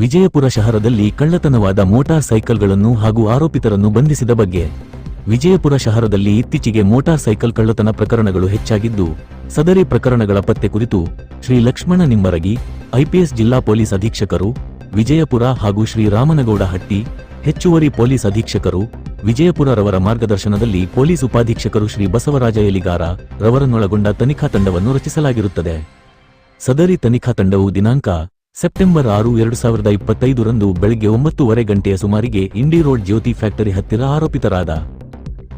Vijayapura ಶಹರದಲ್ಲಿ ಕಳ್ಳತನವಾದ motor ಸೈಕಲ್ಗಳನ್ನು ಹಾಗೂ ಆರೋಪಿತರನ್ನು ಬಂಧಿಸಿದ ಬಗ್ಗೆ. ವಿಜಯಪುರ ಶಹರದಲ್ಲಿ ಇತ್ತೀಚೆಗೆ ಮೋಟಾರ್ ಸೈಕಲ್ ಕಳ್ಳತನ ಪ್ರಕರಣಗಳು ಹೆಚ್ಚಾಗಿದ್ದು, ಸದರಿ ಪ್ರಕರಣಗಳ ಪತ್ತೆ ಕುರಿತು ಶ್ರೀ ಲಕ್ಷ್ಮಣ ನಿಮ್ಮರಗಿ ಐಪಿಎಸ್ ಜಿಲ್ಲಾ ಪೊಲೀಸ್ ಅಧೀಕ್ಷಕರು, ವಿಜಯಪುರ ಹಾಗೂ ಶ್ರೀ ರಾಮನಗೌಡ ಹಟ್ಟಿ, ಹೆಚ್ಚುವರಿ ಪೊಲೀಸ್ ಅಧೀಕ್ಷಕರು ವಿಜಯಪುರ ರವರ ಮಾರ್ಗದರ್ಶನದಲ್ಲಿ ಪೊಲೀಸ್ ಉಪಾಧೀಕ್ಷಕರು ಶ್ರೀ ಬಸವರಾಜ ಎಲಿಗಾರ ರವರನ್ನೊಳಗೊಂಡ ತನಿಖಾ ತಂಡವನ್ನು ರಚಿಸಲಾಗಿರುತ್ತದೆ. ಸದರಿ ತನಿಖಾ ತಂಡವು ದಿನಾಂಕ ಸೆಪ್ಟೆಂಬರ್ ಆರು, ಎರಡು ಸಾವಿರದ ಇಪ್ಪತ್ತೈದರಂದು ಬೆಳಗ್ಗೆ ಒಂಬತ್ತೂವರೆ ಗಂಟೆಯ ಸುಮಾರಿಗೆ ಇಂಡಿ ರೋಡ್ ಜ್ಯೋತಿ ಫ್ಯಾಕ್ಟರಿ ಹತ್ತಿರ ಆರೋಪಿತರಾದ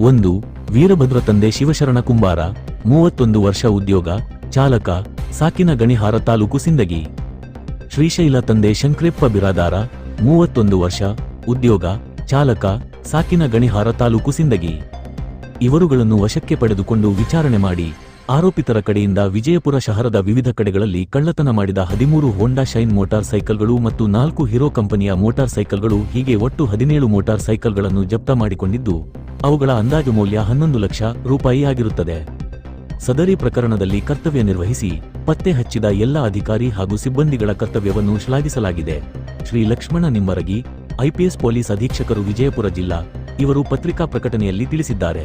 ಒಂದು, ವೀರಭದ್ರ ತಂದೆ ಶಿವಶರಣ ಕುಂಬಾರ, ಮೂವತ್ತೊಂದು ವರ್ಷ ಉದ್ಯೋಗ, ಚಾಲಕ, ಸಾಕಿನ ಗಣಿಹಾರ ತಾಲೂಕು ಸಿಂದಗಿ. ಶ್ರೀಶೈಲ ತಂದೆ ಶಂಕ್ರೆಪ್ಪ ಬಿರಾದಾರ, ಮೂವತ್ತೊಂದು ವರ್ಷ, ಉದ್ಯೋಗ, ಚಾಲಕ, ಸಾಕಿನ ಗಣಿಹಾರ ತಾಲೂಕು ಸಿಂದಗಿ. ಇವರುಗಳನ್ನು ವಶಕ್ಕೆ ಪಡೆದುಕೊಂಡು ವಿಚಾರಣೆ ಮಾಡಿ ಆರೋಪಿತರ ಕಡೆಯಿಂದ ವಿಜಯಪುರ ಶಹರದ ವಿವಿಧ ಕಡೆಗಳಲ್ಲಿ ಕಳ್ಳತನ ಮಾಡಿದ ಹದಿಮೂರು ಹೋಂಡಾ ಶೈನ್ ಮೋಟಾರ್ ಸೈಕಲ್ಗಳು ಮತ್ತು ನಾಲ್ಕು ಹೀರೋ ಕಂಪನಿಯ ಮೋಟಾರ್ ಸೈಕಲ್ಗಳು ಹೀಗೆ ಒಟ್ಟು ಹದಿನೇಳು ಮೋಟಾರ್ ಸೈಕಲ್ಗಳನ್ನು ಜಪ್ತ ಮಾಡಿಕೊಂಡಿದ್ದು, ಅವುಗಳ ಅಂದಾಜು ಮೌಲ್ಯ ಹನ್ನೊಂದು ಲಕ್ಷ ರೂಪಾಯಿ ಆಗಿರುತ್ತದೆ. ಸದರಿ ಪ್ರಕರಣದಲ್ಲಿ ಕರ್ತವ್ಯ ನಿರ್ವಹಿಸಿ ಪತ್ತೆ ಹಚ್ಚಿದ ಎಲ್ಲ ಅಧಿಕಾರಿ ಹಾಗೂ ಸಿಬ್ಬಂದಿಗಳ ಕರ್ತವ್ಯವನ್ನು ಶ್ಲಾಘಿಸಲಾಗಿದೆ. ಶ್ರೀ ಲಕ್ಷ್ಮಣ ನಿಮ್ಮರಗಿ ಐಪಿಎಸ್ ಪೊಲೀಸ್ ಅಧೀಕ್ಷಕರು ವಿಜಯಪುರ ಜಿಲ್ಲಾ, ಇವರು ಪತ್ರಿಕಾ ಪ್ರಕಟಣೆಯಲ್ಲಿ ತಿಳಿಸಿದ್ದಾರೆ.